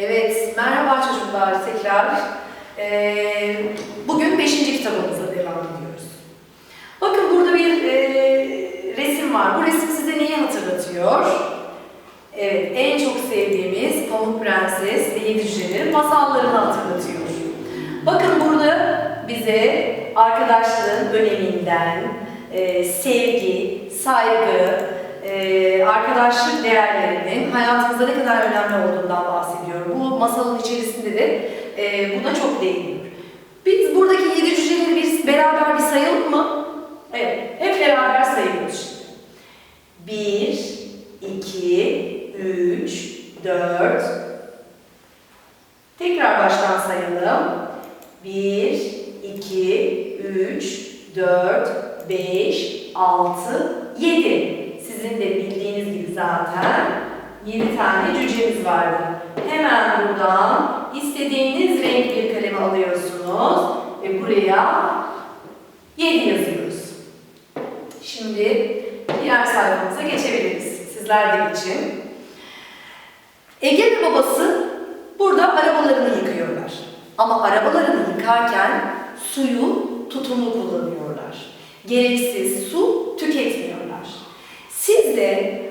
Evet, merhaba çocuklar tekrar. Ee, bugün 5. kitabımıza devam ediyoruz. Bakın burada bir e, resim var. Bu resim size neyi hatırlatıyor? Evet, en çok sevdiğimiz Pamuk Prenses ve Yedi masallarını hatırlatıyor. Bakın burada bize arkadaşlığın öneminden, e, sevgi, saygı, e, arkadaşlık değerlerinin hayatımızda ne kadar önemli olduğundan bahsediyor. Bu masalın içerisinde de e, buna çok değiniyor. Biz buradaki yedi cüceleri biz beraber bir sayalım mı? Evet, hep beraber sayıyoruz. Bir, iki, üç, dört. Tekrar baştan sayalım. Bir, iki, üç, dört, beş, altı, yedi. Sizin de bildiğiniz gibi zaten 7 tane cücemiz vardı. Hemen buradan istediğiniz renk bir kalem alıyorsunuz ve buraya 7 yazıyoruz. Şimdi diğer sayfamıza geçebiliriz. Sizler de geçin. Ege ve babası burada arabalarını yıkıyorlar. Ama arabalarını yıkarken suyu tutumlu kullanıyorlar. Gereksiz su tüketmiyorlar. Siz de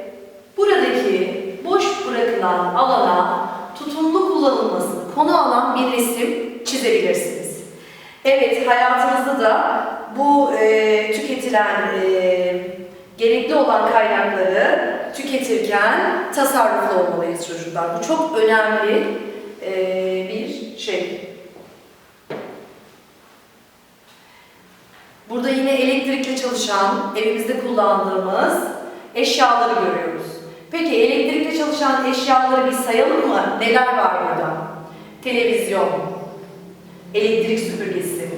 buradaki boş bırakılan alana tutumlu kullanılmasını konu alan bir resim çizebilirsiniz. Evet, hayatımızda da bu e, tüketilen, e, gerekli olan kaynakları tüketirken tasarruflu olmalıyız çocuklar. Bu çok önemli e, bir şey. Burada yine elektrikle çalışan, evimizde kullandığımız eşyaları görüyoruz. Peki elektrikle çalışan eşyaları bir sayalım mı? Neler var burada? Televizyon, elektrik süpürgesi,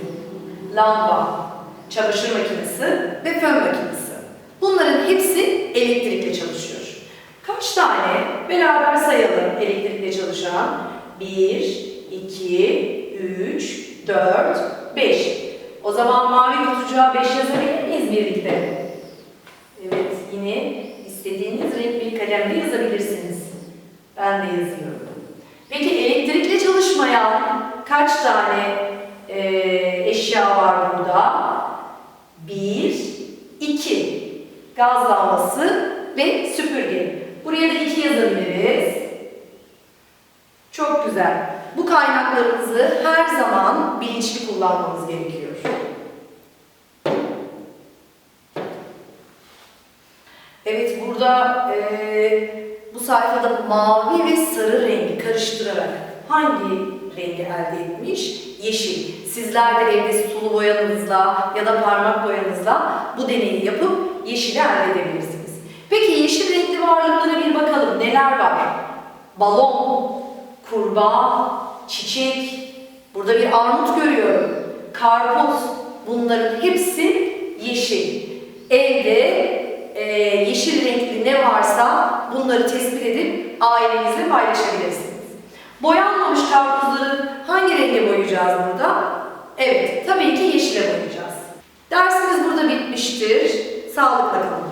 lamba, çamaşır makinesi ve fön makinesi. Bunların hepsi elektrikle çalışıyor. Kaç tane? Beraber sayalım elektrikle çalışan. 1, 2, 3, 4, 5. O zaman mavi kutucuğa 5 yazabilir miyiz birlikte? Evet, yine istediğiniz renk bir kalemle yazabilirsiniz. Ben de yazıyorum. Peki elektrikle çalışmayan kaç tane e, eşya var burada? Bir, iki. Gaz lambası ve süpürge. Buraya da iki yazabiliriz. Çok güzel. Bu kaynaklarımızı her zaman bilinçli kullanmamız gerekiyor. Evet burada eee, bu sayfada mavi ve sarı rengi karıştırarak hangi rengi elde etmiş? Yeşil. Sizler de evde sulu boyanızla ya da parmak boyanızla bu deneyi yapıp yeşili elde edebilirsiniz. Peki yeşil renkli varlıklara bir bakalım. Neler var? Balon, kurbağa, çiçek. Burada bir armut görüyorum. Karpuz. Bunların hepsi yeşil. Evde e, yeşil renkli ne varsa bunları tespit edip ailenizle paylaşabilirsiniz. Boyanmamış karpuzları hangi renge boyayacağız burada? Evet, tabii ki yeşile boyayacağız. Dersimiz burada bitmiştir. Sağlıkla kalın.